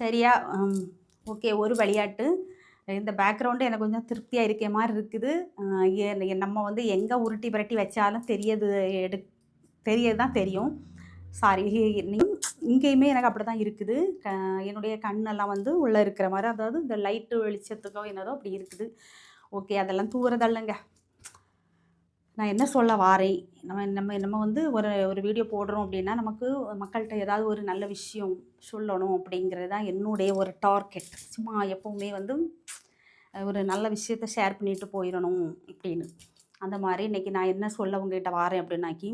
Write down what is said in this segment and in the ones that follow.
சரியா? ஓகே ஒரு விளையாட்டு இந்த பேக்ரவுண்டு எனக்கு கொஞ்சம் திருப்தியாக இருக்க மாதிரி இருக்குது. நம்ம வந்து எங்கே உருட்டி புரட்டி வச்சாலும் தெரியது எடு தெரியது தான் தெரியும் சாரி இங்கேயுமே எனக்கு அப்படி தான் இருக்குது. க என்னுடைய கண்ணெல்லாம் வந்து உள்ளே இருக்கிற மாதிரி அதாவது இந்த லைட்டு வெளிச்சத்துக்கோ என்னதோ அப்படி இருக்குது. ஓகே அதெல்லாம் தூரதல்லங்க நான் என்ன சொல்ல வாரேன்? நம்ம நம்ம நம்ம வந்து ஒரு ஒரு வீடியோ போடுறோம் அப்படின்னா நமக்கு மக்கள்கிட்ட ஏதாவது ஒரு நல்ல விஷயம் சொல்லணும் அப்படிங்கிறது தான் என்னுடைய ஒரு டார்கெட் சும்மா எப்போவுமே வந்து ஒரு நல்ல விஷயத்த ஷேர் பண்ணிட்டு போயிடணும் அப்படின்னு. அந்த மாதிரி இன்றைக்கி நான் என்ன சொல்ல உங்ககிட்ட வாரேன் அப்படின்னாக்கி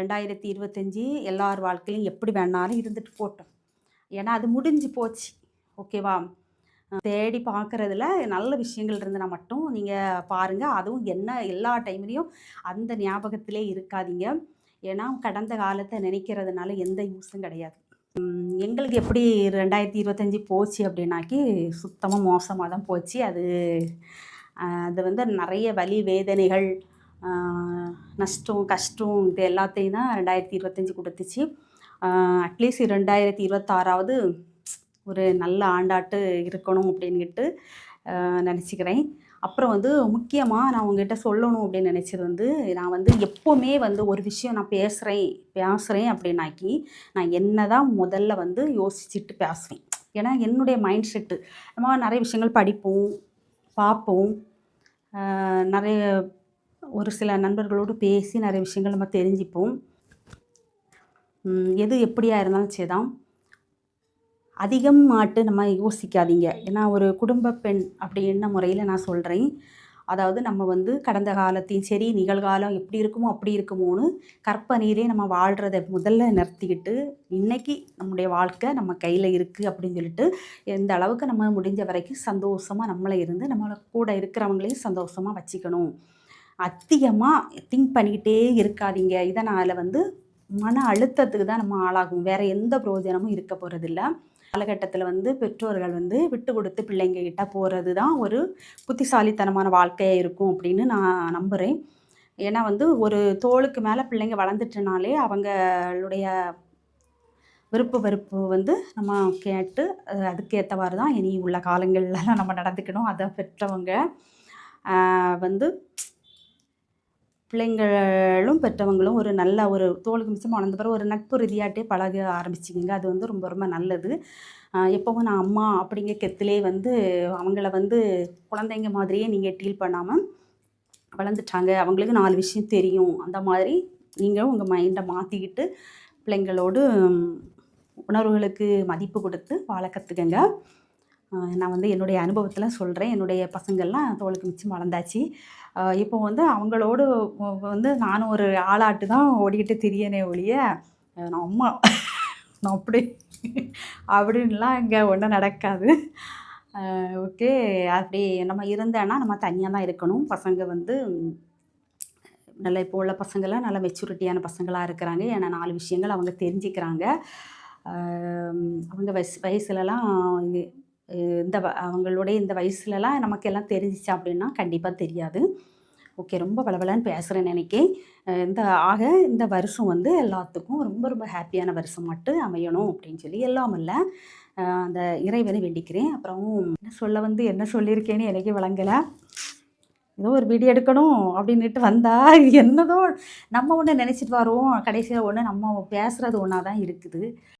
ரெண்டாயிரத்தி இருபத்தஞ்சி எல்லார் வாழ்க்கையிலையும் எப்படி வேணாலும் இருந்துட்டு போட்டோம். ஏன்னா அது முடிஞ்சு போச்சு. ஓகேவா தேடி பார்க்குறதுல நல்ல விஷயங்கள் இருந்தனா மட்டும் நீங்கள் பாருங்கள் அதுவும் என்ன எல்லா டைம்லேயும் அந்த ஞாபகத்திலே இருக்காதீங்க. ஏன்னா கடந்த காலத்தை நினைக்கிறதுனால எந்த யூஸும் கிடையாது. எங்களுக்கு எப்படி ரெண்டாயிரத்தி இருபத்தஞ்சி போச்சு அப்படின்னாக்கி சுத்தமாக மோசமாக தான் போச்சு. அது அது வந்து நிறைய வலி வேதனைகள் நஷ்டம் கஷ்டம் இது எல்லாத்தையும் தான் ரெண்டாயிரத்தி இருபத்தஞ்சி கொடுத்துச்சு. அட்லீஸ்ட் ரெண்டாயிரத்தி இருபத்தாறாவது ஒரு நல்ல ஆண்டாட்டு இருக்கணும் அப்படின்ட்டு நினச்சிக்கிறேன். அப்புறம் வந்து முக்கியமாக நான் உங்ககிட்ட சொல்லணும் அப்படின்னு நினச்சது வந்து நான் வந்து எப்போவுமே வந்து ஒரு விஷயம் நான் பேசுகிறேன் பேசுகிறேன் அப்படின்னாக்கி நான் என்ன தான் முதல்ல வந்து யோசிச்சுட்டு பேசுவேன். ஏன்னா என்னுடைய மைண்ட் செட்டு நம்ம நிறைய விஷயங்கள் படிப்போம் பார்ப்போம். நிறைய ஒரு சில நண்பர்களோடு பேசி நிறைய விஷயங்கள் நம்ம தெரிஞ்சுப்போம். எது எப்படியாக இருந்தாலும் சரிதான். அதிகம் மாட்டு நம்ம யோசிக்காதீங்க. ஏன்னா ஒரு குடும்ப பெண் அப்படின்ன முறையில் நான் சொல்கிறேன் அதாவது நம்ம வந்து கடந்த காலத்தையும் சரி நிகழ்காலம் எப்படி இருக்குமோ அப்படி இருக்குமோன்னு கற்பனையிலே நம்ம வாழ்கிறத முதல்ல நிறுத்திக்கிட்டு இன்றைக்கி நம்முடைய வாழ்க்கை நம்ம கையில் இருக்குது அப்படின்னு சொல்லிட்டு எந்த அளவுக்கு நம்ம முடிஞ்ச வரைக்கும் சந்தோஷமாக நம்மளை இருந்து நம்மளை கூட இருக்கிறவங்களையும் சந்தோஷமாக வச்சுக்கணும். அதிகமாக திங்க் பண்ணிக்கிட்டே இருக்காதீங்க. இதனால் வந்து மன அழுத்தத்துக்கு தான் நம்ம ஆளாகும். வேறு எந்த பிரயோஜனமும் இருக்க போகிறதில்ல காலகட்டத்தில் வந்து பெற்றோர்கள் வந்து விட்டு கொடுத்து பிள்ளைங்க கிட்ட போகிறது தான் ஒரு புத்திசாலித்தனமான வாழ்க்கையாக இருக்கும் அப்படின்னு நான் நம்புகிறேன் ஏன்னா வந்து ஒரு தோளுக்கு மேலே பிள்ளைங்க வளர்ந்துட்டனாலே அவங்களுடைய விருப்பு வெறுப்பு வந்து நம்ம கேட்டு அதுக்கேற்றவாறு தான் இனி உள்ள காலங்கள்லாம் நம்ம நடந்துக்கணும். அதை பெற்றவங்க வந்து பிள்ளைங்களும் பெற்றவங்களும் ஒரு நல்ல ஒரு தோளுக்கு மிச்சமாக வளர்ந்த பிறகு ஒரு நட்பு ரீதியாட்டே பழக ஆரம்பிச்சிக்கிங்க. அது வந்து ரொம்ப ரொம்ப நல்லது. எப்போவும் எப்பவும் நான் அம்மா அப்படிங்கிற கெத்திலே வந்து அவங்கள வந்து குழந்தைங்க மாதிரியே நீங்கள் டீல் பண்ணாமல் வளர்ந்துட்டாங்க. அவங்களுக்கு நாலு விஷயம் தெரியும். அந்த மாதிரி நீங்கள் உங்கள் மைண்டை மாற்றிக்கிட்டு பிள்ளைங்களோடு உணர்வுகளுக்கு மதிப்பு கொடுத்து வாழ கற்றுக்கங்க நான் வந்து என்னுடைய அனுபவத்தில் சொல்கிறேன் என்னுடைய பசங்கள்லாம் தோளுக்கு மிச்சம் வளர்ந்தாச்சு. இப்போ வந்து அவங்களோடு வந்து நானும் ஒரு ஆளாட்டு தான் ஓடிக்கிட்டு திரியனே ஒழிய நான் அம்மா நான் அப்படி அப்படின்லாம் இங்கே ஒன்றும் நடக்காது. ஓகே அப்படி நம்ம இருந்தேன்னா நம்ம தனியாக தான் இருக்கணும். பசங்க வந்து நல்ல இப்போ உள்ள பசங்கள்லாம் நல்ல மெச்சூரிட்டியான பசங்களாக இருக்கிறாங்க. ஏன்னா நாலு விஷயங்கள் அவங்க தெரிஞ்சுக்கிறாங்க. அவங்க வயசு வயசுலலாம் இந்த அவங்களுடைய இந்த வயசுலலாம் நமக்கு எல்லாம் தெரிஞ்சிச்சு அப்படின்னா கண்டிப்பாக தெரியாது. ஓகே ரொம்ப பலபலன்னு பேசுகிறேன் நினைக்கி இந்த ஆக இந்த வருஷம் வந்து எல்லாத்துக்கும் ரொம்ப ரொம்ப ஹாப்பியான வருஷம் மட்டும் அமையணும் அப்படின்னு சொல்லி எல்லாம் இல்லை. அந்த இறைவனை வேண்டிக்கிறேன். அப்புறம் என்ன சொல்ல வந்து என்ன சொல்லியிருக்கேன்னு எனக்கே வழங்கலை ஏதோ ஒரு வீடியோ எடுக்கணும் அப்படின்னுட்டு வந்தா இது என்னதோ நம்ம ஒன்று நினச்சிட்டு வரோம். கடைசியில் ஒன்று நம்ம பேசுகிறது ஒன்றா தான் இருக்குது.